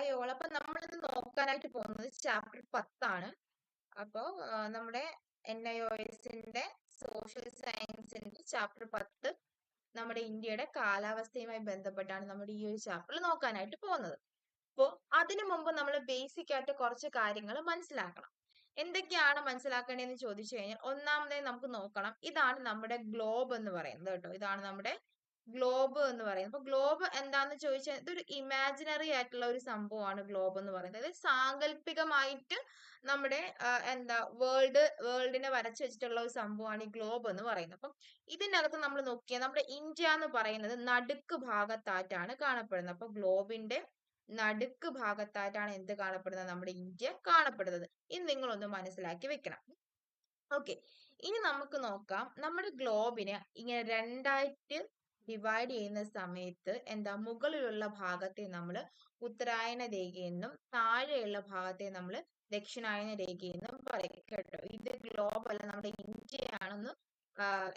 Hi all അപ്പൊ നമ്മൾ ഇന്ന് നോക്കാനായിട്ട് പോകുന്നത് ചാപ്റ്റർ പത്താണ്. അപ്പോ നമ്മുടെ എൻ ഐ ഒ എസിന്റെ സോഷ്യൽ സയൻസിന്റെ ചാപ്റ്റർ പത്ത് നമ്മുടെ ഇന്ത്യയുടെ കാലാവസ്ഥയുമായി ബന്ധപ്പെട്ടാണ് നമ്മുടെ ഈ ഒരു ചാപ്റ്ററിൽ നോക്കാനായിട്ട് പോകുന്നത്. അപ്പോ അതിനു മുമ്പ് നമ്മൾ ബേസിക് ആയിട്ട് കുറച്ച് കാര്യങ്ങൾ മനസ്സിലാക്കണം. എന്തൊക്കെയാണ് മനസ്സിലാക്കേണ്ടതെന്ന് ചോദിച്ചു കഴിഞ്ഞാൽ ഒന്നാമതായി നമുക്ക് നോക്കണം ഇതാണ് നമ്മുടെ ഗ്ലോബ് എന്ന് പറയുന്നത് കേട്ടോ. ഇതാണ് നമ്മുടെ ഗ്ലോബ് എന്ന് പറയുന്നത്. അപ്പൊ ഗ്ലോബ് എന്താന്ന് ചോദിച്ചാൽ ഇതൊരു ഇമാജിനറി ആയിട്ടുള്ള ഒരു സംഭവമാണ് ഗ്ലോബ് എന്ന് പറയുന്നത്. അതായത് സാങ്കല്പികമായിട്ട് നമ്മുടെ എന്താ വേൾഡ് വേൾഡിനെ വരച്ചു വെച്ചിട്ടുള്ള ഒരു സംഭവമാണ് ഈ ഗ്ലോബ് എന്ന് പറയുന്നത്. അപ്പം ഇതിനകത്ത് നമ്മൾ നോക്കിയാൽ നമ്മുടെ ഇന്ത്യ എന്ന് പറയുന്നത് നടുക്ക് ഭാഗത്തായിട്ടാണ് കാണപ്പെടുന്നത്. അപ്പൊ ഗ്ലോബിന്റെ നടുക്ക് ഭാഗത്തായിട്ടാണ് എന്ത് കാണപ്പെടുന്നത്? നമ്മുടെ ഇന്ത്യ കാണപ്പെടുന്നത്. ഇത് നിങ്ങളൊന്ന് മനസ്സിലാക്കി വെക്കണം. ഓക്കെ ഇനി നമുക്ക് നോക്കാം. നമ്മുടെ ഗ്ലോബിനെ ഇങ്ങനെ രണ്ടായിട്ട് ഡിവൈഡ് ചെയ്യുന്ന സമയത്ത് എന്താ മുകളിലുള്ള ഭാഗത്തെ നമ്മൾ ഉത്തരായന രേഖയെന്നും താഴെയുള്ള ഭാഗത്തെ നമ്മൾ ദക്ഷിണായന രേഖയെന്നും പറയും കേട്ടോ. ഇത് ഗ്ലോബ് അല്ല നമ്മുടെ ഇന്ത്യയാണെന്ന്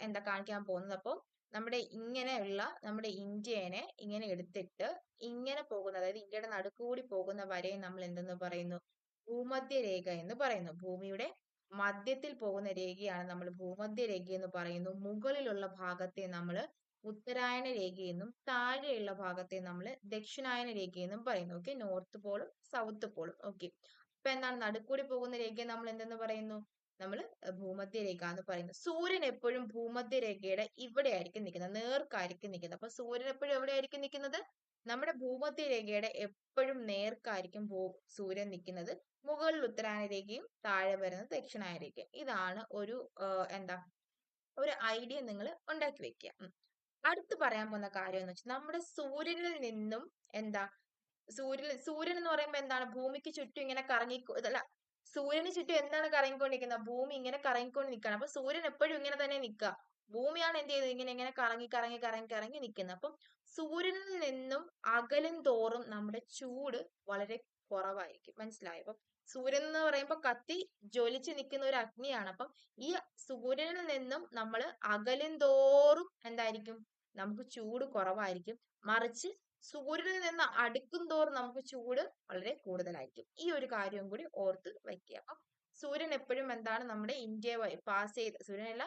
എന്താ കാണിക്കാൻ പോകുന്നത്. അപ്പോൾ നമ്മുടെ ഇങ്ങനെയുള്ള നമ്മുടെ ഇന്ത്യനെ ഇങ്ങനെ എടുത്തിട്ട് ഇങ്ങനെ പോകുന്ന അതായത് ഇന്ത്യയുടെ നടുക്കൂടി പോകുന്ന വരയെ നമ്മൾ എന്തെന്ന് പറയുന്നു? ഭൂമധ്യ രേഖ എന്ന് പറയുന്നു. ഭൂമിയുടെ മധ്യത്തിൽ പോകുന്ന രേഖയാണ് നമ്മൾ ഭൂമധ്യ രേഖ എന്ന് പറയുന്നു. മുകളിലുള്ള ഭാഗത്തെ നമ്മൾ ഉത്തരായന രേഖയെന്നും താഴെയുള്ള ഭാഗത്തെ നമ്മൾ ദക്ഷിണായന രേഖയെന്നും പറയുന്നു. ഓക്കെ നോർത്ത് പോളും സൗത്ത് പോളും ഓക്കെ അപ്പൊ എന്താണ്? നടുക്കൂടി പോകുന്ന രേഖയെ നമ്മൾ എന്തെന്ന് പറയുന്നു? നമ്മൾ ഭൂമധ്യ രേഖ എന്ന് പറയുന്നു. സൂര്യൻ എപ്പോഴും ഭൂമധ്യ രേഖയുടെ ഇവിടെ ആയിരിക്കും നിൽക്കുന്നത്. നേർക്കായിരിക്കും നിൽക്കുന്നത്. അപ്പൊ സൂര്യൻ എപ്പോഴും എവിടെയായിരിക്കും നിൽക്കുന്നത്? നമ്മുടെ ഭൂമധ്യ രേഖയുടെ എപ്പോഴും നേർക്കായിരിക്കും ഭൂ സൂര്യൻ നിൽക്കുന്നത്. മുകളിൽ ഉത്തരായന രേഖയും താഴെ വരുന്നത് ദക്ഷിണായന രേഖയും. ഇതാണ് ഒരു എന്താ? ഒരു ഐഡിയ നിങ്ങൾ ഉണ്ടാക്കി വെക്കുക. അടുത്ത് പറയാൻ പോകുന്ന കാര്യം എന്ന് വെച്ചാൽ നമ്മുടെ സൂര്യനിൽ നിന്നും എന്താ സൂര്യൻ സൂര്യൻ എന്ന് പറയുമ്പോൾ എന്താണ് ഭൂമിക്ക് ചുറ്റും ഇങ്ങനെ കറങ്ങി അല്ല സൂര്യന് ചുറ്റും എന്താണ് കറങ്ങിക്കൊണ്ടിരിക്കുന്നത്? ഭൂമി ഇങ്ങനെ കറങ്ങിക്കൊണ്ട് നിൽക്കണം അപ്പൊ സൂര്യൻ എപ്പോഴും ഇങ്ങനെ തന്നെ നിൽക്കുക. ഭൂമിയാണ് എന്ത് ചെയ്തത്? ഇങ്ങനെ ഇങ്ങനെ കറങ്ങി കറങ്ങി കറങ്ങി കറങ്ങി നിൽക്കുന്നത്. അപ്പം സൂര്യനിൽ നിന്നും അകലും തോറും നമ്മുടെ ചൂട് വളരെ കുറവായിരിക്കും. മനസ്സിലായോ? അപ്പം സൂര്യൻ എന്ന് പറയുമ്പോൾ കത്തി ജ്വലിച്ച് നിൽക്കുന്ന ഒരു അഗ്നിയാണ്. അപ്പം ഈ സൂര്യനിൽ നിന്നും നമ്മൾ അകലും തോറും എന്തായിരിക്കും? നമുക്ക് ചൂട് കുറവായിരിക്കും. മറിച്ച് സൂര്യനിൽ നിന്ന് അടുക്കും തോറും നമുക്ക് ചൂട് വളരെ കൂടുതലായിരിക്കും. ഈ ഒരു കാര്യം കൂടി ഓർത്ത് വയ്ക്കുക അപ്പം സൂര്യൻ എപ്പോഴും എന്താണ് നമ്മുടെ ഇന്ത്യ പാസ് ചെയ്ത് സൂര്യനല്ല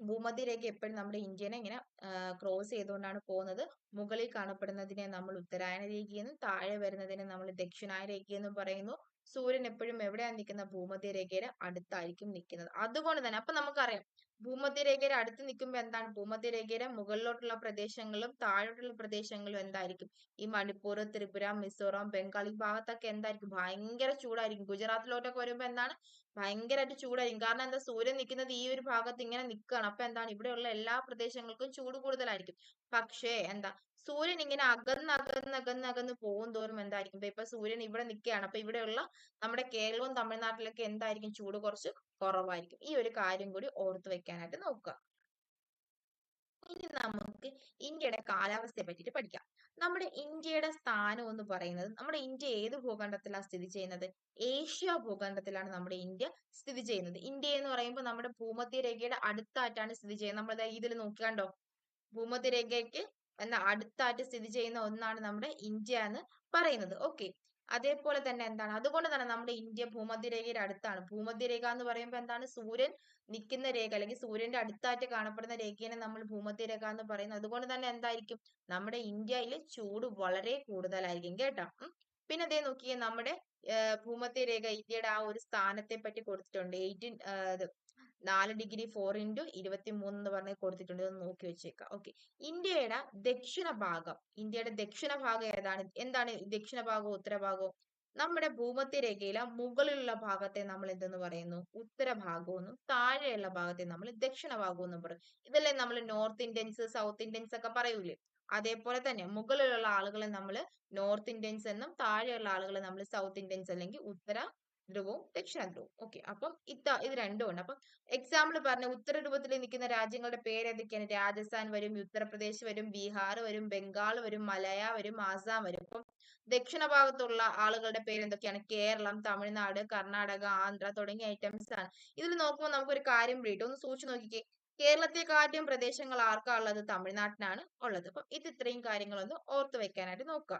ഭൂമധ്യരേഖ എപ്പോഴും നമ്മുടെ ഇന്ത്യനെ ഇങ്ങനെ ക്രോസ് ചെയ്തുകൊണ്ടാണ് പോകുന്നത്. മുകളിൽ കാണപ്പെടുന്നതിനെ നമ്മൾ ഉത്തരായന രേഖയെന്നും താഴെ വരുന്നതിനെ നമ്മൾ ദക്ഷിണായന രേഖയെന്നും പറയുന്നു. സൂര്യൻ എപ്പോഴും എവിടെയാണ് നിൽക്കുന്നത്? ഭൂമധ്യരേഖയുടെ അടുത്തായിരിക്കും നിൽക്കുന്നത്. അതുകൊണ്ട് തന്നെ അപ്പൊ നമുക്കറിയാം ഭൂമധ്യരേഖയുടെ അടുത്ത് നിൽക്കുമ്പോൾ എന്താണ്? ഭൂമധ്യരേഖയുടെ മുകളിലോട്ടുള്ള പ്രദേശങ്ങളും താഴോട്ടുള്ള പ്രദേശങ്ങളും എന്തായിരിക്കും? ഈ മണിപ്പൂർ ത്രിപുര മിസോറാം ബംഗാൾ ഈ ഭാഗത്തൊക്കെ എന്തായിരിക്കും? ഭയങ്കര ചൂടായിരിക്കും. ഗുജറാത്തിലോട്ടൊക്കെ വരുമ്പോൾ എന്താണ്? ഭയങ്കരമായിട്ട് ചൂടായിരിക്കും. കാരണം എന്താ? സൂര്യൻ നിൽക്കുന്നത് ഈ ഒരു ഭാഗത്ത് ഇങ്ങനെ നിൽക്കുകയാണ്. അപ്പൊ എന്താണ്? ഇവിടെയുള്ള എല്ലാ പ്രദേശങ്ങൾക്കും ചൂട് കൂടുതലായിരിക്കും. പക്ഷേ എന്താ? സൂര്യൻ ഇങ്ങനെ അകന്ന് അകന്ന് അകന്ന് അകന്ന് പോകും തോറും എന്തായിരിക്കും? ഇപ്പൊ സൂര്യൻ ഇവിടെ നിൽക്കുകയാണ്. അപ്പൊ ഇവിടെയുള്ള നമ്മുടെ കേരളവും തമിഴ്നാട്ടിലൊക്കെ എന്തായിരിക്കും? ചൂട് കുറച്ച് കുറവായിരിക്കും. ഈ ഒരു കാര്യം കൂടി ഓർത്തു വെക്കാനായിട്ട് നോക്കുക. ഇനി നമുക്ക് ഇന്ത്യയുടെ കാലാവസ്ഥയെ പറ്റിയിട്ട് പഠിക്കാം. നമ്മുടെ ഇന്ത്യയുടെ സ്ഥാനം എന്ന് പറയുന്നത് നമ്മുടെ ഇന്ത്യ ഏത് ഭൂഖണ്ഡത്തിലാണ് സ്ഥിതി ചെയ്യുന്നത്? ഏഷ്യ ഭൂഖണ്ഡത്തിലാണ് നമ്മുടെ ഇന്ത്യ സ്ഥിതി ചെയ്യുന്നത്. ഇന്ത്യ എന്ന് പറയുമ്പോൾ നമ്മുടെ ഭൂമധ്യരേഖയുടെ അടുത്തായിട്ടാണ് സ്ഥിതി ചെയ്യുന്നത്. നമ്മൾ ഇതിൽ നോക്കിയാണ്ടോ? ഭൂമധ്യരേഖയ്ക്ക് എന്ന അടുത്തായിട്ട് സ്ഥിതി ചെയ്യുന്ന ഒന്നാണ് നമ്മുടെ ഇന്ത്യ എന്ന് പറയുന്നത്. ഓക്കെ അതേപോലെ തന്നെ എന്താണ്? അതുകൊണ്ട് തന്നെ നമ്മുടെ ഇന്ത്യ ഭൂമധ്യരേഖയുടെ അടുത്താണ്. ഭൂമധ്യരേഖ എന്ന് പറയുമ്പോൾ എന്താണ്? സൂര്യൻ നിൽക്കുന്ന രേഖ അല്ലെങ്കിൽ സൂര്യന്റെ അടുത്തായിട്ട് കാണപ്പെടുന്ന രേഖയെ നമ്മൾ ഭൂമധ്യരേഖ എന്ന് പറയുന്നത്. അതുകൊണ്ട് തന്നെ എന്തായിരിക്കും? നമ്മുടെ ഇന്ത്യയിൽ ചൂട് വളരെ കൂടുതലായിരിക്കും കേട്ടോ. പിന്നെ അതേ നോക്കിയേ നമ്മുടെ ഭൂമധ്യരേഖ ഇന്ത്യയുടെ ആ ഒരു സ്ഥാനത്തെ പറ്റി കൊടുത്തിട്ടുണ്ട്. എയ്റ്റീൻ നാല് ഡിഗ്രി ഫോർ ഇന്റു ഇരുപത്തി മൂന്ന് എന്ന് പറഞ്ഞ് കൊടുത്തിട്ടുണ്ട്. ഒന്ന് നോക്കി വെച്ചേക്കാം. ഓക്കെ ഇന്ത്യയുടെ ദക്ഷിണ ഭാഗം ഇന്ത്യയുടെ ദക്ഷിണ ഭാഗം ഏതാണ്? എന്താണ് ദക്ഷിണ ഭാഗവും ഉത്തരഭാഗവും നമ്മുടെ ഭൂമധ്യരേഖയിലെ മുകളിലുള്ള ഭാഗത്തെ നമ്മൾ എന്തെന്ന് പറയുന്നു? ഉത്തരഭാഗവും എന്നും താഴെയുള്ള ഭാഗത്തെ നമ്മൾ ദക്ഷിണ ഭാഗവും എന്നും പറയും. ഇതല്ലേ നമ്മൾ നോർത്ത് ഇന്ത്യൻസ് സൗത്ത് ഇന്ത്യൻസ് ഒക്കെ പറയൂലേ? അതേപോലെ തന്നെ മുകളിലുള്ള ആളുകളെ നമ്മൾ നോർത്ത് ഇന്ത്യൻസ് എന്നും താഴെയുള്ള ആളുകളെ നമ്മൾ സൗത്ത് ഇന്ത്യൻസ് അല്ലെങ്കിൽ ഉത്തര ധ്രുവവും ദക്ഷിണ ധ്രുവവും. ഓക്കെ അപ്പം ഇത്ത ഇത് രണ്ടും ഉണ്ട് അപ്പം എക്സാമ്പിൾ പറഞ്ഞ ഉത്തര രൂപത്തിൽ നിൽക്കുന്ന രാജ്യങ്ങളുടെ പേര് ഏതൊക്കെയാണ്? രാജസ്ഥാൻ വരും ഉത്തർപ്രദേശ് വരും ബീഹാർ വരും ബംഗാൾ വരും മലയ വരും ആസാം വരും. അപ്പം ദക്ഷിണ ഭാഗത്തുള്ള ആളുകളുടെ പേര് എന്തൊക്കെയാണ്? കേരളം തമിഴ്നാട് കർണാടക ആന്ധ്ര തുടങ്ങിയ ഐറ്റംസ് ആണ്. ഇതിൽ നോക്കുമ്പോൾ നമുക്കൊരു കാര്യം പിടിയിട്ടു ഒന്ന് സൂക്ഷിച്ചു നോക്കിക്കേ. കേരളത്തെക്കാട്ടിയും പ്രദേശങ്ങൾ ആർക്കാ ഉള്ളത്? തമിഴ്നാട്ടിനാണ് ഉള്ളത്. അപ്പം ഇത് ഇത്രയും കാര്യങ്ങളൊന്ന് ഓർത്തു വെക്കാനായിട്ട് നോക്കുക.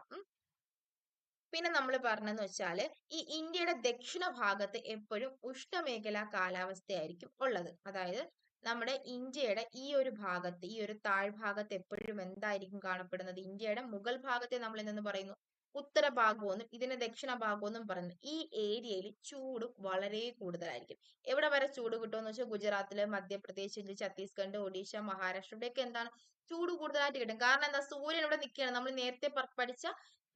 പിന്നെ നമ്മൾ പറഞ്ഞെന്ന് വെച്ചാൽ ഈ ഇന്ത്യയുടെ ദക്ഷിണ ഭാഗത്ത് എപ്പോഴും ഉഷ്ണമേഖലാ കാലാവസ്ഥയായിരിക്കും ഉള്ളത്. അതായത് നമ്മുടെ ഇന്ത്യയുടെ ഈ ഒരു ഭാഗത്ത് ഈ ഒരു താഴ്ഭാഗത്ത് എപ്പോഴും എന്തായിരിക്കും കാണപ്പെടുന്നത്? ഇന്ത്യയുടെ മുകൾ ഭാഗത്തെ നമ്മൾ എന്തെന്ന് പറയുന്നു? ഉത്തര ഭാഗമെന്നും ഇതിന് ദക്ഷിണ ഭാഗമെന്നും പറയുന്നു. ഈ ഏരിയയിൽ ചൂട് വളരെ കൂടുതലായിരിക്കും. എവിടെ വരെ ചൂട് കിട്ടുമെന്ന് വെച്ചാൽ ഗുജറാത്തിൽ മധ്യപ്രദേശിൽ ഛത്തീസ്ഗഡ് ഒഡീഷ മഹാരാഷ്ട്ര ഇവിടെയൊക്കെ എന്താണ്? ചൂട് കൂടുതലായിട്ട് കിട്ടും. കാരണം എന്താ? സൂര്യൻ ഇവിടെ നിൽക്കുകയാണ്. നമ്മൾ നേരത്തെ പഠിച്ച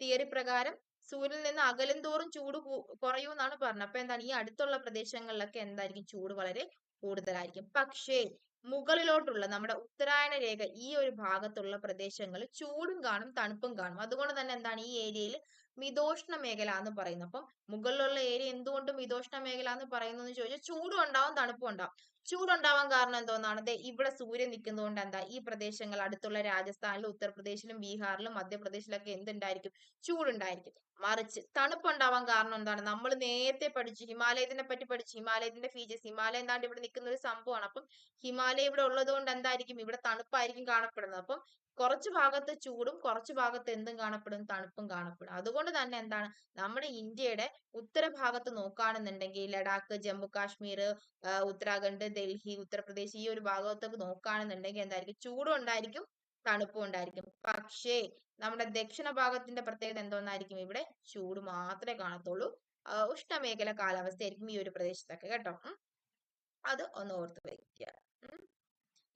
തിയറി പ്രകാരം സൂര്യനിൽ നിന്ന് അകലും തോറും ചൂട് കുറയും എന്നാണ് പറഞ്ഞത്. അപ്പൊ എന്താണ്? ഈ അടുത്തുള്ള പ്രദേശങ്ങളിലൊക്കെ എന്തായിരിക്കും ചൂട് വളരെ കൂടുതലായിരിക്കും. പക്ഷേ മുകളിലോട്ടുള്ള നമ്മുടെ ഉത്തരായണ രേഖ ഈ ഒരു ഭാഗത്തുള്ള പ്രദേശങ്ങളിൽ ചൂടും കാണും തണുപ്പും കാണും. അതുകൊണ്ട് തന്നെ എന്താണ്? ഈ ഏരിയയിൽ മിതോഷ്ണ മേഖല എന്ന് പറയുന്നത് അപ്പം മുകളിലുള്ള ഏരിയ എന്തുകൊണ്ട് മിതോഷ്ണ മേഖല എന്ന് പറയുന്നു ചോദിച്ചാൽ ചൂടും ഉണ്ടാവും തണുപ്പും ഉണ്ടാവും. ചൂടുണ്ടാവാൻ കാരണം എന്തോന്നാണ്? ദേ ഇവിടെ സൂര്യൻ നിൽക്കുന്നതുകൊണ്ട് എന്താ? ഈ പ്രദേശങ്ങൾ അടുത്തുള്ള രാജസ്ഥാനിലും ഉത്തർപ്രദേശിലും ബീഹാറിലും മധ്യപ്രദേശിലൊക്കെ എന്തുണ്ടായിരിക്കും? ചൂടുണ്ടായിരിക്കും. മറിച്ച് തണുപ്പുണ്ടാവാൻ കാരണം എന്താണ്? നമ്മൾ നേരത്തെ പഠിച്ചു ഹിമാലയത്തിനെ പറ്റി പഠിച്ചു. ഹിമാലയത്തിന്റെ ഫീച്ചേഴ്സ് ഹിമാലയം എന്താണ്ട് ഇവിടെ നിൽക്കുന്ന ഒരു സംഭവമാണ്. അപ്പം ഹിമാലയം ഇവിടെ ഉള്ളത് കൊണ്ട് എന്തായിരിക്കും? ഇവിടെ തണുപ്പായിരിക്കും കാണപ്പെടുന്നത്. അപ്പം കുറച്ച് ഭാഗത്ത് ചൂടും കുറച്ച് ഭാഗത്ത് എന്തും കാണപ്പെടും തണുപ്പും കാണപ്പെടും. അതുകൊണ്ട് തന്നെ എന്താണ്? നമ്മുടെ ഇന്ത്യയുടെ ഉത്തരഭാഗത്ത് നോക്കുകയാണെന്നുണ്ടെങ്കിൽ ലഡാക്ക് ജമ്മു കാശ്മീർ ഉത്തരാഖണ്ഡ് ഡൽഹി ഉത്തർപ്രദേശ് ഈ ഒരു ഭാഗത്തൊക്കെ നോക്കുകയാണെന്നുണ്ടെങ്കിൽ എന്തായിരിക്കും? ചൂടും ഉണ്ടായിരിക്കും തണുപ്പും ഉണ്ടായിരിക്കും പക്ഷേ നമ്മുടെ ദക്ഷിണ ഭാഗത്തിന്റെ പ്രത്യേകത എന്തോന്നായിരിക്കും? ഇവിടെ ചൂട് മാത്രമേ കാണത്തുള്ളൂ. ഉഷ്ണമേഖല കാലാവസ്ഥയായിരിക്കും ഈ ഒരു പ്രദേശത്തൊക്കെ കേട്ടോ. അത് ഒന്ന് ഓർത്ത് വയ്ക്കുക.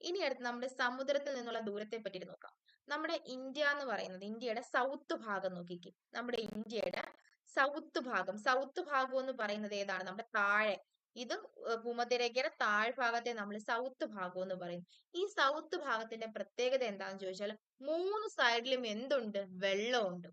ഇനി അടുത്ത് നമ്മുടെ സമുദ്രത്തിൽ നിന്നുള്ള ദൂരത്തെ പറ്റിയിട്ട് നോക്കാം. നമ്മുടെ ഇന്ത്യ എന്ന് പറയുന്നത് ഇന്ത്യയുടെ സൗത്ത് ഭാഗം നോക്കിക്കും. നമ്മുടെ ഇന്ത്യയുടെ സൗത്ത് ഭാഗം സൗത്ത് ഭാഗം എന്ന് പറയുന്നത് ഏതാണ്? നമ്മുടെ താഴെ ഇത് ഭൂമധ്യരേഖയുടെ താഴ്ഭാഗത്തെ നമ്മൾ സൗത്ത് ഭാഗം എന്ന് പറയും. ഈ സൗത്ത് ഭാഗത്തിന്റെ പ്രത്യേകത എന്താണെന്ന് ചോദിച്ചാൽ മൂന്ന് സൈഡിലും എന്തുണ്ട്? വെള്ളമുണ്ട്.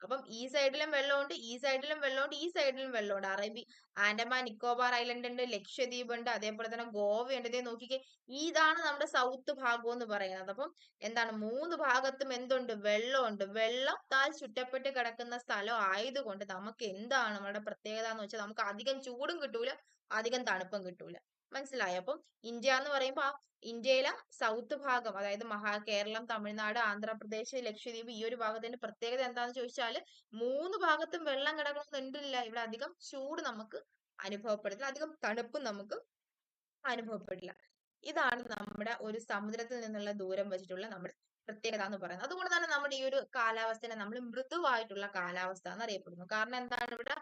അപ്പം ഈ സൈഡിലും വെള്ളമുണ്ട് ഈ സൈഡിലും വെള്ളമുണ്ട് ഈ സൈഡിലും വെള്ളമുണ്ട്. അറബി ആൻഡമാൻ നിക്കോബാർ ഐലൻഡ് ഉണ്ട് ലക്ഷദ്വീപ് ഉണ്ട് അതേപോലെ തന്നെ ഗോവ ഉണ്ട്. ഇതേ നോക്കിക്കേ ഇതാണ് നമ്മുടെ സൗത്ത് ഭാഗം എന്ന് പറയുന്നത്. അപ്പം എന്താണ്? മൂന്ന് ഭാഗത്തും എന്തുണ്ട്? വെള്ളമുണ്ട്. വെള്ളം താൽ ചുറ്റപ്പെട്ട് കിടക്കുന്ന സ്ഥലം ആയതുകൊണ്ട് നമുക്ക് എന്താണ്? നമ്മുടെ പ്രത്യേകത എന്ന് വെച്ചാൽ നമുക്ക് അധികം ചൂടും കിട്ടൂല. അധികം തണുപ്പം കിട്ടൂല. മനസ്സിലായോ? അപ്പം ഇന്ത്യ എന്ന് പറയുമ്പോൾ ആ ഇന്ത്യയിലെ സൗത്ത് ഭാഗം അതായത് മഹാ കേരളം തമിഴ്നാട് ആന്ധ്രാപ്രദേശ് ലക്ഷദ്വീപ് ഈ ഒരു ഭാഗത്തിന്റെ പ്രത്യേകത എന്താണെന്ന് ചോദിച്ചാൽ മൂന്ന് ഭാഗത്തും വെള്ളം കിടക്കണമെന്നുണ്ടില്ല ഇവിടെ അധികം ചൂട് നമുക്ക് അനുഭവപ്പെടില്ല. അധികം തണുപ്പും നമുക്ക് അനുഭവപ്പെടില്ല. ഇതാണ് നമ്മുടെ ഒരു സമുദ്രത്തിൽ നിന്നുള്ള ദൂരം വെച്ചിട്ടുള്ള നമ്മുടെ പ്രത്യേകത എന്ന് പറയുന്നത്. അതുകൊണ്ട് തന്നെ നമ്മുടെ ഈ ഒരു കാലാവസ്ഥനെ നമ്മൾ മൃദുവായിട്ടുള്ള കാലാവസ്ഥ എന്ന് അറിയപ്പെടുന്നു. കാരണം എന്താണ് ഇവിടെ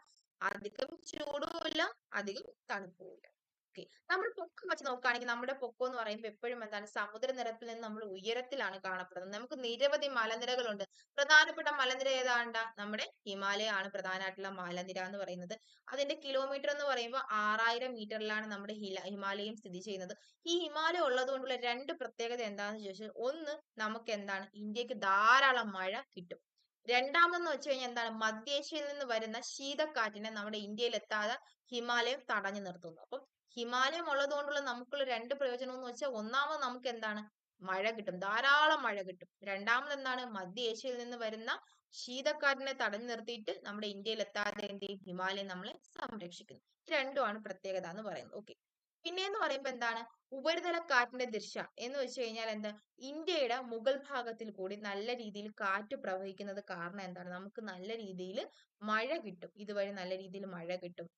അധികം ചൂടും ഇല്ല അധികം തണുപ്പും ഇല്ല. ഓക്കെ നമ്മൾ പൊക്കം വെച്ച് നോക്കുകയാണെങ്കിൽ നമ്മുടെ പൊക്കം എന്ന് പറയുമ്പോൾ എപ്പോഴും എന്താണ് സമുദ്രനിരപ്പിൽ നിന്ന് നമ്മൾ ഉയരത്തിലാണ് കാണപ്പെടുന്നത്. നമുക്ക് നിരവധി മലനിരകളുണ്ട്. പ്രധാനപ്പെട്ട മലനിര ഏതാണ്ട? നമ്മുടെ ഹിമാലയ ആണ് പ്രധാനമായിട്ടുള്ള മലനിര എന്ന് പറയുന്നത്. അതിന്റെ കിലോമീറ്റർ എന്ന് പറയുമ്പോൾ ആറായിരം മീറ്ററിലാണ് നമ്മുടെ ഹിമാലയം സ്ഥിതി ചെയ്യുന്നത്. ഈ ഹിമാലയം ഉള്ളതുകൊണ്ടുള്ള രണ്ട് പ്രത്യേകത എന്താണെന്ന് ചോദിച്ചാൽ ഒന്ന് നമുക്ക് എന്താണ്? ഇന്ത്യയ്ക്ക് ധാരാളം മഴ കിട്ടും. രണ്ടാമെന്ന് വെച്ച് കഴിഞ്ഞാൽ എന്താണ്? മധ്യേഷ്യയിൽ നിന്ന് വരുന്ന ശീതക്കാറ്റിനെ നമ്മുടെ ഇന്ത്യയിൽ എത്താതെ ഹിമാലയം തടഞ്ഞു നിർത്തുന്നു. അപ്പം ഹിമാലയം ഉള്ളത് കൊണ്ടുള്ള നമുക്കുള്ള രണ്ട് പ്രയോജനം എന്ന് വെച്ചാൽ ഒന്നാമത് നമുക്ക് എന്താണ്? മഴ കിട്ടും. ധാരാളം മഴ കിട്ടും. രണ്ടാമത് എന്താണ്? മധ്യേഷ്യയിൽ നിന്ന് വരുന്ന ശീതക്കാറ്റിനെ തടഞ്ഞു നിർത്തിയിട്ട് നമ്മുടെ ഇന്ത്യയിൽ എത്താതെ എന്ത് ചെയ്യും? ഹിമാലയം നമ്മളെ സംരക്ഷിക്കുന്നു. രണ്ടുമാണ് പ്രത്യേകത എന്ന് പറയുന്നത്. ഓക്കെ പിന്നെ എന്ന് പറയുമ്പോൾ എന്താണ്? ഉപരിതല കാറ്റിന്റെ ദിശ എന്ന് വെച്ച് കഴിഞ്ഞാൽ എന്താ? ഇന്ത്യയുടെ മുകൾ ഭാഗത്തിൽ കൂടി നല്ല രീതിയിൽ കാറ്റ് പ്രവഹിക്കുന്നത് കാരണം എന്താണ്? നമുക്ക് നല്ല രീതിയിൽ മഴ കിട്ടും. ഇതുവഴി നല്ല രീതിയിൽ മഴ കിട്ടും.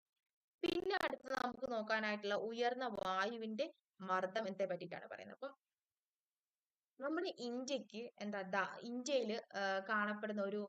പിന്നെ അടുത്തത് നമുക്ക് നോക്കാനായിട്ടുള്ള ഉയർന്ന വായുവിന്റെ മർദ്ദത്തെ പറ്റിയിട്ടാണ് പറയുന്നത്. അപ്പം നമ്മുടെ ഇന്ത്യയ്ക്ക് എന്താ ഇന്ത്യയിൽ കാണപ്പെടുന്ന ഒരു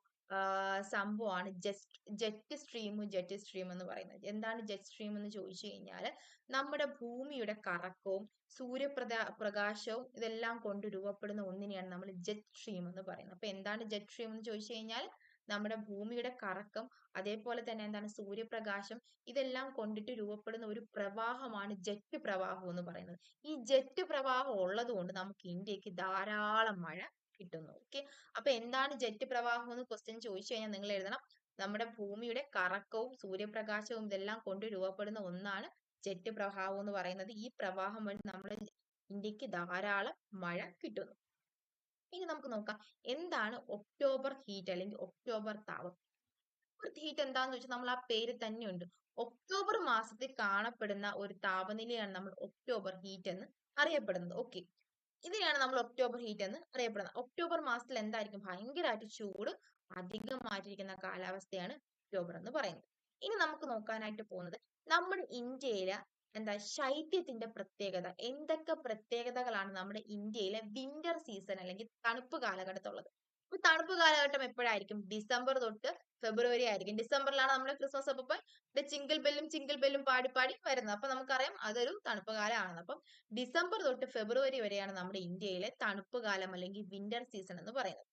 സംഭവമാണ്. Just jet stream jet stream എന്ന് പറയുന്നത്. എന്താണ് ജെറ്റ് സ്ട്രീം എന്ന് ചോദിച്ചു കഴിഞ്ഞാൽ നമ്മുടെ ഭൂമിയുടെ കറക്കവും സൂര്യപ്രകാ പ്രകാശവും ഇതെല്ലാം കൊണ്ട് രൂപപ്പെടുന്ന ഒന്നിനെയാണ് നമ്മൾ ജെറ്റ് സ്ട്രീം എന്ന് പറയുന്നത്. അപ്പൊ എന്താണ് ജെറ്റ് സ്ട്രീം എന്ന് ചോദിച്ചു കഴിഞ്ഞാൽ നമ്മുടെ ഭൂമിയുടെ കറക്കം അതേപോലെ തന്നെ എന്താണ് സൂര്യപ്രകാശം ഇതെല്ലാം കൊണ്ടിട്ട് രൂപപ്പെടുന്ന ഒരു പ്രവാഹമാണ് ജെറ്റ് പ്രവാഹം എന്ന് പറയുന്നത്. ഈ ജെറ്റ് പ്രവാഹം ഉള്ളതുകൊണ്ട് നമുക്ക് ഇന്ത്യയ്ക്ക് ധാരാളം മഴ കിട്ടുന്നു. ഓക്കെ? അപ്പൊ എന്താണ് ജെറ്റ് പ്രവാഹം എന്ന് ക്വസ്റ്റ്യൻ ചോദിച്ചു കഴിഞ്ഞാൽ നിങ്ങൾ എഴുതണം. നമ്മുടെ ഭൂമിയുടെ കറക്കവും സൂര്യപ്രകാശവും ഇതെല്ലാം കൊണ്ട് രൂപപ്പെടുന്ന ഒന്നാണ് ജെറ്റ് പ്രവാഹം എന്ന് പറയുന്നത്. ഈ പ്രവാഹം വഴി നമ്മുടെ ഇന്ത്യയ്ക്ക് ധാരാളം മഴ കിട്ടുന്നു. ഇനി നമുക്ക് നോക്കാം. എന്താണ് ഒക്ടോബർ ഹീറ്റ് അല്ലെങ്കിൽ ഒക്ടോബർ താപം? ഹീറ്റ് എന്താന്ന് വെച്ചാൽ നമ്മൾ ആ പേര് തന്നെയുണ്ട്. ഒക്ടോബർ മാസത്തിൽ കാണപ്പെടുന്ന ഒരു താപനിലയാണ് നമ്മൾ ഒക്ടോബർ ഹീറ്റ് എന്ന് അറിയപ്പെടുന്നത്. ഓക്കെ? ഇതിനെയാണ് നമ്മൾ ഒക്ടോബർ ഹീറ്റ് എന്ന് അറിയപ്പെടുന്നത്. ഒക്ടോബർ മാസത്തിൽ എന്തായിരിക്കും? ഭയങ്കരമായിട്ട് ചൂട് അധികമായിട്ടിരിക്കുന്ന കാലാവസ്ഥയാണ് ഒക്ടോബർ എന്ന് പറയുന്നത്. ഇനി നമുക്ക് നോക്കാനായിട്ട് പോകുന്നത് നമ്മുടെ ഇന്ത്യയിലെ എന്താ ശൈത്യത്തിന്റെ പ്രത്യേകത. എന്തൊക്കെ പ്രത്യേകതകളാണ് നമ്മുടെ ഇന്ത്യയിലെ വിന്റർ സീസൺ അല്ലെങ്കിൽ തണുപ്പ് കാലഘട്ടത്തുള്ളത് തണുപ്പ് കാലഘട്ടം എപ്പോഴായിരിക്കും? ഡിസംബർ തൊട്ട് ഫെബ്രുവരി ആയിരിക്കും. ഡിസംബറിലാണ് നമ്മൾ ക്രിസ്മസ് അപ്പൊ ചിങ്കിൾ ബെല്ലും ചിങ്കിൾ ബെല്ലും പാടി പാടി വരുന്നത്. അപ്പൊ നമുക്കറിയാം അതൊരു തണുപ്പ് കാലമാണ് അപ്പം ഡിസംബർ തൊട്ട് ഫെബ്രുവരി വരെയാണ് നമ്മുടെ ഇന്ത്യയിലെ തണുപ്പ് കാലം അല്ലെങ്കിൽ വിന്റർ സീസൺ എന്ന് പറയുന്നത്.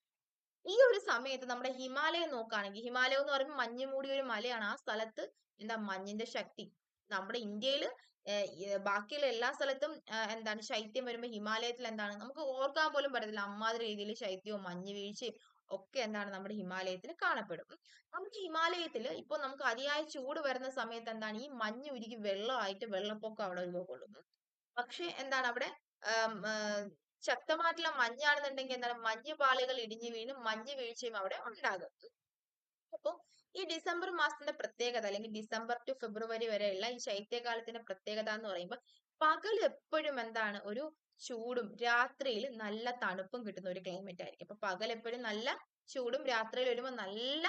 ഈ ഒരു സമയത്ത് നമ്മുടെ ഹിമാലയം നോക്കുകയാണെങ്കിൽ ഹിമാലയം എന്ന് പറയുമ്പോൾ മഞ്ഞ് മൂടിയ ഒരു മലയാണ്. ആ സ്ഥലത്ത് എന്താ? മഞ്ഞിന്റെ ശക്തി. നമ്മുടെ ഇന്ത്യയിൽ ബാക്കിയുള്ള എല്ലാ സ്ഥലത്തും എന്താണ് ശൈത്യം വരുമ്പോൾ ഹിമാലയത്തിൽ എന്താണ് നമുക്ക് ഓർക്കാൻ പോലും പറ്റത്തില്ല അമ്മാതിരി രീതിയിൽ ശൈത്യവും മഞ്ഞ് വീഴ്ചയും ഒക്കെ എന്താണ് നമ്മുടെ ഹിമാലയത്തിൽ കാണപ്പെടും. നമുക്ക് ഹിമാലയത്തിൽ ഇപ്പൊ നമുക്ക് അതിയായ ചൂട് വരുന്ന സമയത്ത് എന്താണ് ഈ മഞ്ഞ് ഉരുകി വെള്ളമായിട്ട് വെള്ളപ്പൊക്കം അവിടെ രൂപകൊള്ളും ഉം. പക്ഷെ എന്താണ് അവിടെ ശക്തമായിട്ടുള്ള മഞ്ഞാണെന്നുണ്ടെങ്കിൽ എന്താണ് മഞ്ഞ് പാളികൾ ഇടിഞ്ഞു വീണ് മഞ്ഞ് വീഴ്ചയും അവിടെ ഉണ്ടാകും അപ്പൊ ഈ ഡിസംബർ മാസത്തിന്റെ പ്രത്യേകത അല്ലെങ്കിൽ ഡിസംബർ ടു ഫെബ്രുവരി വരെയുള്ള ഈ ശൈത്യകാലത്തിന്റെ പ്രത്യേകത എന്ന് പറയുമ്പോൾ പകൽ എപ്പോഴും എന്താണ് ഒരു ചൂടും രാത്രിയിൽ നല്ല തണുപ്പും കിട്ടുന്ന ഒരു ക്ലൈമറ്റ് ആയിരിക്കും. അപ്പൊ പകൽ എപ്പോഴും നല്ല ചൂടും രാത്രിയിൽ വരുമ്പോൾ നല്ല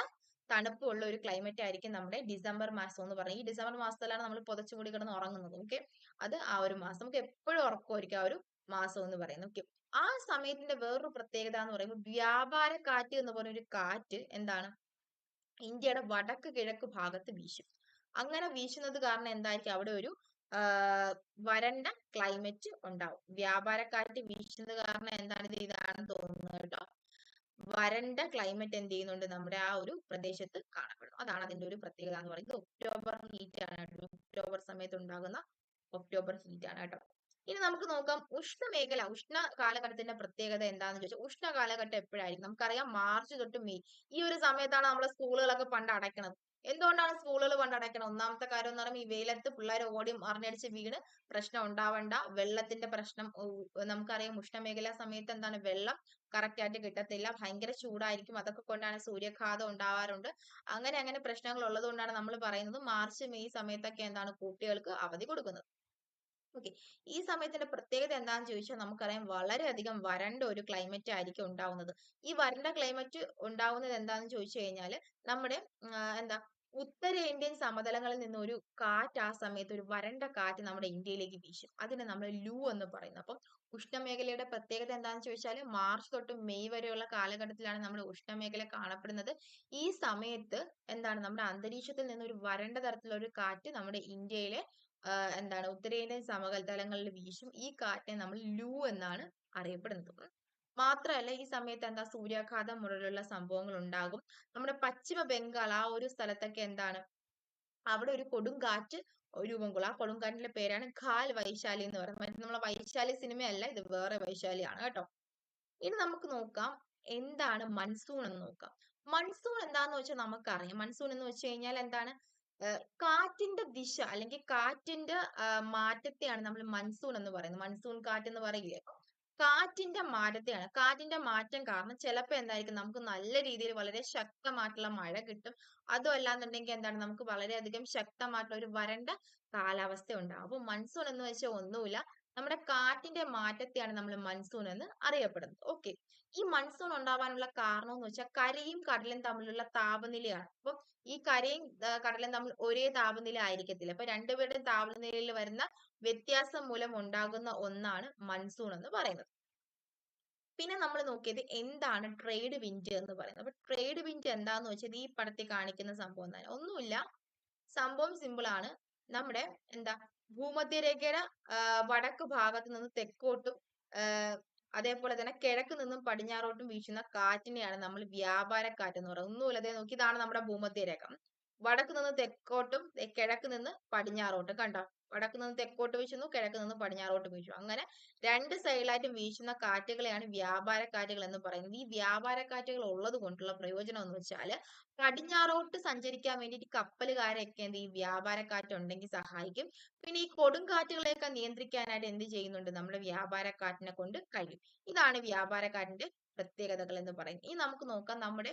തണുപ്പുള്ള ഒരു ക്ലൈമറ്റ് ആയിരിക്കും നമ്മുടെ ഡിസംബർ മാസം എന്ന് പറയുന്നത്. ഈ ഡിസംബർ മാസത്തിലാണ് നമ്മൾ പുതച്ചുകൂടി കിടന്ന് ഉറങ്ങുന്നത്. ഓക്കെ? അത് ആ ഒരു മാസം. നമുക്ക് എപ്പോഴും ഉറക്കമായിരിക്കും ആ ഒരു മാസം എന്ന് പറയുന്നത്. ഓക്കെ? ആ സമയത്തിന്റെ വേറൊരു പ്രത്യേകത എന്ന് പറയുമ്പോൾ വ്യാപാര കാറ്റ് എന്ന് പറയുന്ന ഒരു കാറ്റ് എന്താണ്? ഇന്ത്യയുടെ വടക്ക് കിഴക്ക് ഭാഗത്ത് വീശും. അങ്ങനെ വീശുന്നത് കാരണം എന്തായിരിക്കും? അവിടെ ഒരു വരണ്ട ക്ലൈമറ്റ് ഉണ്ടാവും. വ്യാപാരക്കാറ്റ് വീശുന്നത് കാരണം എന്താണ് ഇത്? ഇതാണെന്ന് തോന്നുന്നത് കേട്ടോ. വരണ്ട ക്ലൈമറ്റ് എന്ത് ചെയ്യുന്നുണ്ട്? നമ്മുടെ ആ ഒരു പ്രദേശത്ത് കാണപ്പെടും അതാണ് അതിന്റെ ഒരു പ്രത്യേകത എന്ന് പറയുന്നത്. ഒക്ടോബർ ഹീറ്റ് ആണ് ഒക്ടോബർ സമയത്ത് ഉണ്ടാകുന്ന ഒക്ടോബർ ഹീറ്റ് ആണ് കേട്ടോ. ഇനി നമുക്ക് നോക്കാം ഉഷ്ണമേഖല ഉഷ്ണ കാലഘട്ടത്തിന്റെ പ്രത്യേകത എന്താന്ന് ചോദിച്ചാൽ ഉഷ്ണ കാലഘട്ടം എപ്പോഴായിരിക്കും? നമുക്കറിയാം മാർച്ച് തൊട്ട് മെയ്. ഈ ഒരു സമയത്താണ് നമ്മളെ സ്കൂളുകളൊക്കെ പണ്ട് അടയ്ക്കണത്. എന്തുകൊണ്ടാണ് സ്കൂളുകൾ പണ്ട് അടയ്ക്കണത്? ഒന്നാമത്തെ കാര്യം എന്ന് പറയുമ്പോൾ ഈ വെയിലത്ത് പിള്ളേർ ഓടി മറിഞ്ഞടിച്ച് വീണ് പ്രശ്നം ഉണ്ടാവണ്ട. വെള്ളത്തിന്റെ പ്രശ്നം നമുക്കറിയാം ഉഷ്ണമേഖല സമയത്ത് എന്താണ്? വെള്ളം കറക്റ്റ് ആയിട്ട് കിട്ടത്തില്ല. ഭയങ്കര ചൂടായിരിക്കും. അതൊക്കെ കൊണ്ടാണ് സൂര്യഘാതം ഉണ്ടാവാറുണ്ട്. അങ്ങനെ അങ്ങനെ പ്രശ്നങ്ങൾ ഉള്ളത് കൊണ്ടാണ് നമ്മൾ പറയുന്നത് മാർച്ച് മെയ് സമയത്തൊക്കെ എന്താണ് കുട്ടികൾക്ക് അവധി കൊടുക്കുന്നത്. ഓക്കെ ഈ സമയത്തിന്റെ പ്രത്യേകത എന്താണെന്ന് ചോദിച്ചാൽ നമുക്കറിയാം വളരെയധികം വരണ്ട ഒരു ക്ലൈമറ്റ് ആയിരിക്കും ഉണ്ടാവുന്നത്. ഈ വരണ്ട ക്ലൈമറ്റ് ഉണ്ടാവുന്നത് എന്താണെന്ന് ചോദിച്ചു കഴിഞ്ഞാൽ നമ്മുടെ എന്താ ഉത്തരേന്ത്യൻ സമതലങ്ങളിൽ നിന്ന് ഒരു കാറ്റ് ആ സമയത്ത് ഒരു വരണ്ട കാറ്റ് നമ്മുടെ ഇന്ത്യയിലേക്ക് വീശും. അതിനെ നമ്മൾ ലൂ എന്ന് പറയുന്നത് അപ്പം ഉഷ്ണമേഖലയുടെ പ്രത്യേകത എന്താണെന്ന് ചോദിച്ചാൽ മാർച്ച് തൊട്ട് മെയ് വരെയുള്ള കാലഘട്ടത്തിലാണ് നമ്മുടെ ഉഷ്ണമേഖല കാണപ്പെടുന്നത്. ഈ സമയത്ത് എന്താണ് നമ്മുടെ അന്തരീക്ഷത്തിൽ നിന്ന് ഒരു വരണ്ട തരത്തിലുള്ള ഒരു കാറ്റ് നമ്മുടെ ഇന്ത്യയിലെ എന്താണ് ഉത്തരേന്ത്യൻ സമതലങ്ങളിൽ വീശും ഈ കാറ്റിനെ നമ്മൾ ലൂ എന്നാണ് അറിയപ്പെടുന്നത്. മാത്രമല്ല ഈ സമയത്ത് എന്താ സൂര്യാഘാതം മുതലുള്ള സംഭവങ്ങൾ ഉണ്ടാകും. നമ്മുടെ പശ്ചിമ ബംഗാൾ ആ ഒരു സ്ഥലത്തൊക്കെ എന്താണ് അവിടെ ഒരു കൊടുങ്കാറ്റ് രൂപം കൊള്ളും. ആ കൊടുങ്കാറ്റിന്റെ പേരാണ് ഖാൽ വൈശാലി എന്ന് പറയുന്നത്. മറ്റേ നമ്മളെ വൈശാലി സിനിമയല്ല ഇത് വേറെ വൈശാലിയാണ് കേട്ടോ. ഇനി നമുക്ക് നോക്കാം എന്താണ് മൺസൂൺ എന്ന് നോക്കാം. മൺസൂൺ എന്താന്ന് വെച്ചാൽ നമുക്കറിയാം. മൺസൂൺ എന്ന് വെച്ച് കഴിഞ്ഞാൽ എന്താണ് കാറ്റിന്റെ ദിശ അല്ലെങ്കിൽ കാറ്റിന്റെ മാറ്റത്തെയാണ് നമ്മൾ മൺസൂൺ എന്ന് പറയുന്നത്. മൺസൂൺ കാറ്റ് എന്ന് പറയില്ലേ കാറ്റിന്റെ മാറ്റത്തെയാണ്. കാറ്റിന്റെ മാറ്റം കാരണം ചിലപ്പോൾ എന്തായിരിക്കും? നമുക്ക് നല്ല രീതിയിൽ വളരെ ശക്തമായിട്ടുള്ള മഴ കിട്ടും. അതും അല്ലാന്നുണ്ടെങ്കിൽ എന്താണ്? നമുക്ക് വളരെയധികം ശക്തമായിട്ടുള്ള ഒരു വരണ്ട കാലാവസ്ഥ ഉണ്ടാവും. അപ്പൊ മൺസൂൺ എന്ന് വെച്ചാൽ ഒന്നുമില്ല. നമ്മുടെ കാറ്റിന്റെ മാറ്റത്തെയാണ് നമ്മൾ മൺസൂൺ എന്ന് അറിയപ്പെടുന്നത്. ഓക്കെ ഈ മൺസൂൺ ഉണ്ടാവാനുള്ള കാരണം എന്ന് വെച്ചാൽ കരയും കടലും തമ്മിലുള്ള താപനിലയാണ്. അപ്പൊ ഈ കരയും കടലും തമ്മിൽ ഒരേ താപനില ആയിരിക്കത്തില്ല. അപ്പൊ രണ്ടുപേരുടെയും താപനിലയിൽ വരുന്ന വ്യത്യാസം മൂലം ഉണ്ടാകുന്ന ഒന്നാണ് മൺസൂൺ എന്ന് പറയുന്നത്. പിന്നെ നമ്മൾ നോക്കിയത് എന്താണ് ട്രേഡ് വിൻഡ് എന്ന് പറയുന്നത്. അപ്പൊ ട്രേഡ് വിൻഡ് എന്താന്ന് വെച്ചാൽ ഈ പടത്തിൽ കാണിക്കുന്ന സംഭവം തന്നെ. ഒന്നുമില്ല. സംഭവം സിമ്പിൾ ആണ്. നമ്മുടെ എന്താ ഭൂമധ്യരേഖയുടെ വടക്ക് ഭാഗത്ത് നിന്ന് തെക്കോട്ടും അതേപോലെ തന്നെ കിഴക്ക് നിന്നും പടിഞ്ഞാറോട്ടും വീശുന്ന കാറ്റിനെയാണ് നമ്മൾ വ്യാപാരക്കാറ്റ് എന്ന് പറയുന്നത് ഒന്നുമില്ലാതെ നോക്കി ഇതാണ് നമ്മുടെ ഭൂമധ്യരേഖ. വടക്ക് നിന്ന് തെക്കോട്ടും കിഴക്ക് നിന്ന് പടിഞ്ഞാറോട്ടും കണ്ടോ? വടക്ക് നിന്ന് തെക്കോട്ട് വീശുന്നു കിഴക്ക് നിന്ന് പടിഞ്ഞാറോട്ട് വീശുന്നു. അങ്ങനെ രണ്ട് സൈഡിലായിട്ടും വീശുന്ന കാറ്റുകളെയാണ് വ്യാപാരക്കാറ്റുകൾ എന്ന് പറയുന്നത്. ഈ വ്യാപാരക്കാറ്റുകൾ ഉള്ളത് കൊണ്ടുള്ള പ്രയോജനം എന്ന് വെച്ചാൽ പടിഞ്ഞാറോട്ട് സഞ്ചരിക്കാൻ വേണ്ടിയിട്ട് കപ്പലുകാരൊക്കെ എന്ത് ഈ വ്യാപാരക്കാറ്റ് ഉണ്ടെങ്കിൽ സഹായിക്കും. പിന്നെ ഈ കൊടുങ്കാറ്റുകളെയൊക്കെ നിയന്ത്രിക്കാനായിട്ട് എന്ത് ചെയ്യുന്നുണ്ട്? നമ്മുടെ വ്യാപാരക്കാറ്റിനെ കൊണ്ട് കഴിയും. ഇതാണ് വ്യാപാരക്കാറ്റിന്റെ പ്രത്യേകതകൾ എന്ന് പറയുന്നത്. ഇനി നമുക്ക് നോക്കാം നമ്മുടെ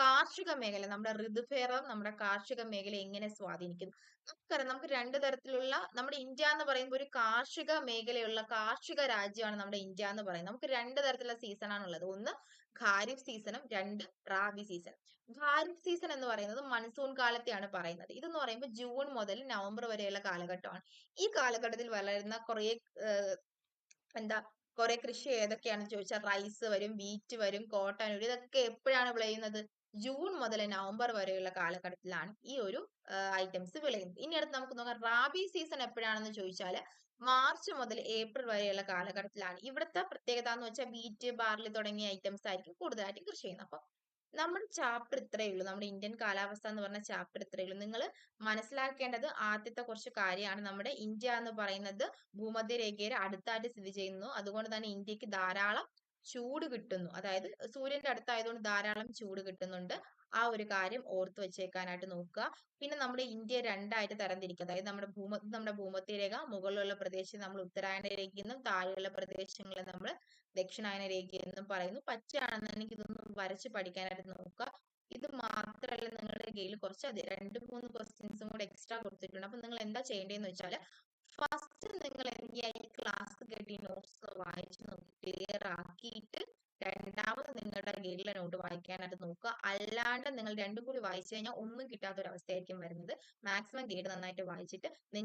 കാർഷിക മേഖല നമ്മുടെ ഋതുഭേദം നമ്മുടെ കാർഷിക മേഖല എങ്ങനെ സ്വാധീനിക്കുന്നു? നമുക്കറിയാം നമുക്ക് രണ്ട് തരത്തിലുള്ള നമ്മുടെ ഇന്ത്യ എന്ന് പറയുമ്പോൾ ഒരു കാർഷിക മേഖലയുള്ള കാർഷിക രാജ്യമാണ് നമ്മുടെ ഇന്ത്യ എന്ന് പറയുന്നത്. നമുക്ക് രണ്ട് തരത്തിലുള്ള സീസൺ ഉള്ളത്. ഒന്ന് ഖാരിഫ് സീസണും രണ്ട് റാബി സീസൺ ഖാരിഫ് സീസൺ എന്ന് പറയുന്നത് മൺസൂൺ കാലത്തെയാണ് പറയുന്നത്. ഇതെന്ന് പറയുമ്പോൾ ജൂൺ മുതൽ നവംബർ വരെയുള്ള കാലഘട്ടമാണ്. ഈ കാലഘട്ടത്തിൽ വളരുന്ന കുറേ എന്താ കുറെ കൃഷി ഏതൊക്കെയാണെന്ന് ചോദിച്ചാൽ റൈസ് വരും വീറ്റ് വരും കോട്ടൺ വരും. ഇതൊക്കെ എപ്പോഴാണ് വിളയുന്നത്? ജൂൺ മുതൽ നവംബർ വരെയുള്ള കാലഘട്ടത്തിലാണ് ഈ ഒരു ഐറ്റംസ് വിളയുന്നത്. ഇനി അടുത്ത് നമുക്ക് നോക്കാം. റാബി സീസൺ എപ്പോഴാണെന്ന് ചോദിച്ചാൽ മാർച്ച് മുതൽ ഏപ്രിൽ വരെയുള്ള കാലഘട്ടത്തിലാണ്. ഇവിടുത്തെ പ്രത്യേകത എന്ന് വെച്ചാൽ ബീറ്റ് ബാർലി തുടങ്ങിയ ഐറ്റംസ് ആയിരിക്കും കൂടുതലായിട്ടും കൃഷി ചെയ്യുന്നത്. അപ്പൊ നമ്മുടെ ചാപ്റ്റർ ഇത്രയേ ഉള്ളൂ. നമ്മുടെ ഇന്ത്യൻ കാലാവസ്ഥ എന്ന് പറഞ്ഞ ചാപ്റ്റർ ഇത്രയേ ഉള്ളൂ. നിങ്ങൾ മനസ്സിലാക്കേണ്ടത് ആദ്യത്തെ കുറച്ച് കാര്യമാണ്. നമ്മുടെ ഇന്ത്യ എന്ന് പറയുന്നത് ഭൂമധ്യരേഖയുടെ അടുത്തായിട്ട് സ്ഥിതി ചെയ്യുന്നു. അതുകൊണ്ട് തന്നെ ഇന്ത്യയ്ക്ക് ധാരാളം ചൂട് കിട്ടുന്നു. അതായത് സൂര്യന്റെ അടുത്തായതുകൊണ്ട് ധാരാളം ചൂട് കിട്ടുന്നുണ്ട്. ആ ഒരു കാര്യം ഓർത്ത് വെച്ചേക്കാനായിട്ട് നോക്കുക. പിന്നെ നമ്മുടെ ഇന്ത്യ രണ്ടായിട്ട് തരംതിരിക്കുക. അതായത് നമ്മുടെ ഭൂമ നമ്മുടെ ഭൂമധ്യരേഖ മുകളിലുള്ള പ്രദേശം നമ്മൾ ഉത്തരായന രേഖ എന്നും താഴെയുള്ള പ്രദേശങ്ങളെ നമ്മൾ ദക്ഷിണായന രേഖ എന്നും പറയുന്നു. പച്ചയാണെന്നുണ്ടെങ്കിൽ ഇതൊന്നും വരച്ച് പഠിക്കാനായിട്ട് നോക്കുക. ഇത് മാത്രമല്ല നിങ്ങളുടെ കയ്യിൽ കുറച്ച് രണ്ട് മൂന്ന് ക്വസ്റ്റ്യൻസും കൂടെ എക്സ്ട്രാ കൊടുത്തിട്ടുണ്ട്. അപ്പൊ നിങ്ങൾ എന്താ ചെയ്യേണ്ടതെന്ന് വെച്ചാൽ ഫസ്റ്റ് നിങ്ങൾ എന്ത് ചെയ്യുക ഈ ക്ലാസ് കേട്ട് നോട്ട്സ് വായിച്ച് നോക്കി ക്ലിയർ ആക്കിയിട്ട് രണ്ടാമത് നിങ്ങളുടെ കയ്യിലുള്ള നോട്ട് വായിക്കാനായിട്ട് നോക്കുക. അല്ലാണ്ട് നിങ്ങൾ രണ്ടും കൂടി വായിച്ചു കഴിഞ്ഞാൽ ഒന്നും കിട്ടാത്ത ഒരു അവസ്ഥയായിരിക്കും വരുന്നത്. മാക്സിമം ഗൈഡ് നന്നായിട്ട് വായിച്ചിട്ട്